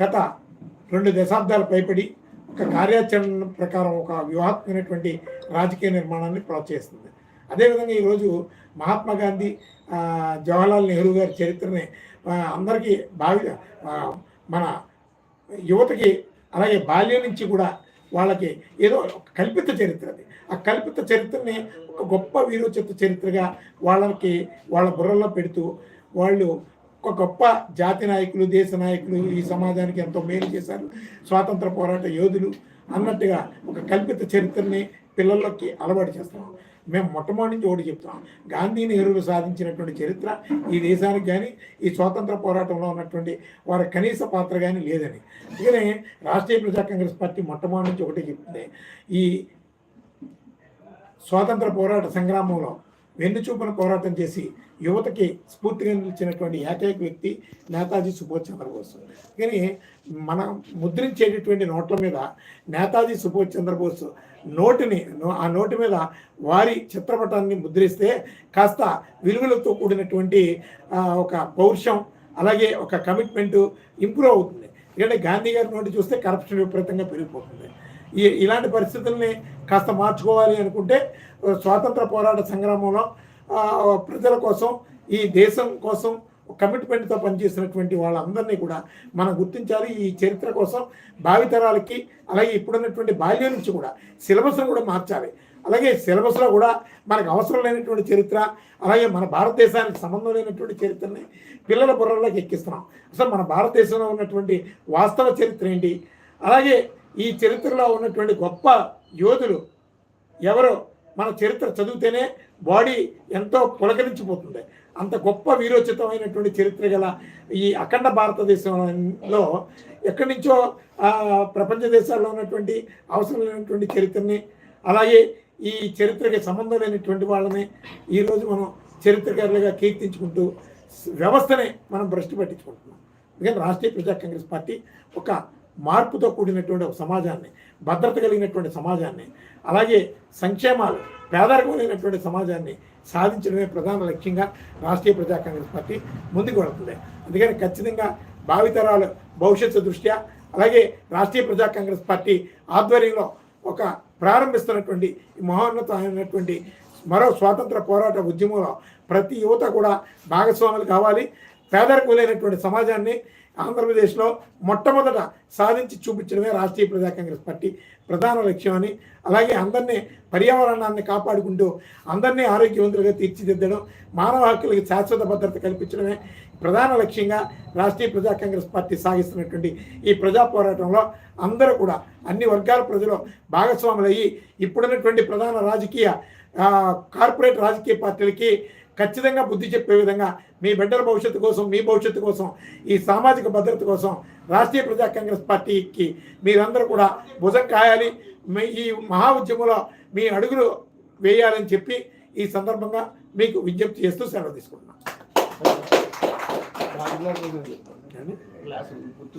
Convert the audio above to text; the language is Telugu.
గత రెండు దశాబ్దాల పైపడి ఒక కార్యాచరణ ప్రకారం ఒక వ్యూహాత్మకమైనటువంటి రాజకీయ నిర్మాణాన్ని ప్రోత్సహిస్తుంది. అదేవిధంగా ఈరోజు మహాత్మా గాంధీ జవహర్లాల్ నెహ్రూ గారి చరిత్రని అందరికీ భావి మన యువతకి అలాగే బాల్యం నుంచి కూడా వాళ్ళకి ఏదో కల్పిత చరిత్ర అది. ఆ కల్పిత చరిత్రని ఒక గొప్ప వీరోచిత చరిత్రగా వాళ్ళకి వాళ్ళ బుర్రలో పెడుతూ వాళ్ళు ఒక గొప్ప జాతి నాయకులు దేశ నాయకులు ఈ సమాజానికి ఎంతో మేలు చేశారు. స్వాతంత్ర పోరాట యోధులు అన్నట్టుగా ఒక కల్పిత చరిత్రని పిల్లల్లోకి అలవాటు చేస్తాం. మేము మొట్టమొదటి నుంచి ఒకటి చెప్తాం. గాంధీ నెహ్రూలు సాధించినటువంటి చరిత్ర ఈ దేశానికి కానీ ఈ స్వాతంత్ర పోరాటంలో ఉన్నటువంటి వారి కనీస పాత్ర కానీ లేదని. అందుకనే రాష్ట్రీయ ప్రజా కాంగ్రెస్ పార్టీ మొట్టమొదటి నుంచి ఒకటి చెప్తుంది. ఈ స్వాతంత్ర పోరాట సంగ్రామంలో వెన్నుచూపున పోరాటం చేసి యువతకి స్ఫూర్తిగా నిలిచినటువంటి ఏకైక వ్యక్తి నేతాజీ సుభాష్ చంద్రబోస్. కానీ మనం ముద్రించేటటువంటి నోట్ల మీద నేతాజీ సుభాష్ చంద్రబోస్ నోటిని ఆ నోటి మీద వారి చిత్రపటాన్ని ముద్రిస్తే కాస్త విలువలతో కూడినటువంటి ఒక పౌరుషం అలాగే ఒక కమిట్మెంట్ ఇంప్రూవ్ అవుతుంది. ఎందుకంటే గాంధీ గారి నోటి చూస్తే కరప్షన్ విపరీతంగా పెరిగిపోతుంది. ఈ ఇలాంటి పరిస్థితుల్ని కాస్త మార్చుకోవాలి అనుకుంటే స్వాతంత్ర పోరాట సంగ్రామంలో ప్రజల కోసం ఈ దేశం కోసం కమిట్మెంట్తో పనిచేసినటువంటి వాళ్ళందరినీ కూడా మనం గుర్తించాలి. ఈ చరిత్ర కోసం భావితరాలకి అలాగే ఇప్పుడున్నటువంటి బాల్యం నుంచి కూడా సిలబస్ను కూడా మార్చాలి. అలాగే సిలబస్లో కూడా మనకు అవసరం లేనటువంటి చరిత్ర అలాగే మన భారతదేశానికి సంబంధం లేనటువంటి చరిత్రని పిల్లల బుర్రలోకి ఎక్కిస్తున్నాం. అసలు మన భారతదేశంలో ఉన్నటువంటి వాస్తవ చరిత్ర ఏంటి? అలాగే ఈ చరిత్రలో ఉన్నటువంటి గొప్ప యోధులు ఎవరో మన చరిత్ర చదివితేనే బాడీ ఎంతో పులకరించిపోతుంది అంత గొప్ప వీరోచితమైనటువంటి చరిత్ర గల ఈ అఖండ భారతదేశంలో ఎక్కడి నుంచో ప్రపంచ దేశాల్లో ఉన్నటువంటి అవసరం లేనటువంటి చరిత్రని అలాగే ఈ చరిత్రకి సంబంధం లేనటువంటి వాళ్ళని ఈరోజు మనం చరిత్రకారులుగా కీర్తించుకుంటూ వ్యవస్థనే మనం భ్రష్టు పట్టించుకుంటున్నాం. ఎందుకంటే రాష్ట్రీయ ప్రజా కాంగ్రెస్ పార్టీ ఒక మార్పుతో కూడినటువంటి ఒక సమాజాన్ని భద్రత కలిగినటువంటి సమాజాన్ని అలాగే సంక్షేమాలు పేదరికం లేనటువంటి సమాజాన్ని సాధించడమే ప్రధాన లక్ష్యంగా రాష్ట్రీయ ప్రజా కాంగ్రెస్ పార్టీ ముందుకు వెళుతుంది. అందుకని ఖచ్చితంగా భావితరాలు భవిష్యత్తు దృష్ట్యా అలాగే రాష్ట్రీయ ప్రజా కాంగ్రెస్ పార్టీ ఆధ్వర్యంలో ఒక ప్రారంభిస్తున్నటువంటి మహోన్నతమైనటువంటి మరో స్వాతంత్ర పోరాట ఉద్యమంలో ప్రతి యువత కూడా భాగస్వాములు కావాలి. పేదరికం లేనటువంటి సమాజాన్ని ఆంధ్రప్రదేశ్లో మొట్టమొదట సాధించి చూపించడమే రాష్ట్రీయ ప్రజా కాంగ్రెస్ పార్టీ ప్రధాన లక్ష్యం అని. అలాగే అందరినీ పర్యావరణాన్ని కాపాడుకుంటూ అందరినీ ఆరోగ్యవంతులుగా తీర్చిదిద్దడం మానవ హక్కులకి శాశ్వత భద్రత కల్పించడమే ప్రధాన లక్ష్యంగా రాష్ట్రీయ ప్రజా కాంగ్రెస్ పార్టీ సాగిస్తున్నటువంటి ఈ ప్రజా పోరాటంలో అందరూ కూడా అన్ని వర్గాల ప్రజలు భాగస్వాములయ్యి ఇప్పుడున్నటువంటి ప్రధాన రాజకీయ కార్పొరేట్ రాజకీయ పార్టీలకి ఖచ్చితంగా బుద్ధి చెప్పే విధంగా మీ బిడ్డల భవిష్యత్తు కోసం మీ భవిష్యత్తు కోసం ఈ సామాజిక భద్రత కోసం రాష్ట్రీయ ప్రజా కాంగ్రెస్ పార్టీకి మీరందరూ కూడా భుజం కాయాలి. మీ ఈ మహా ఉద్యమంలో మీ అడుగులు వేయాలని చెప్పి ఈ సందర్భంగా మీకు విజ్ఞప్తి చేస్తూ సెలవు తీసుకుంటున్నాను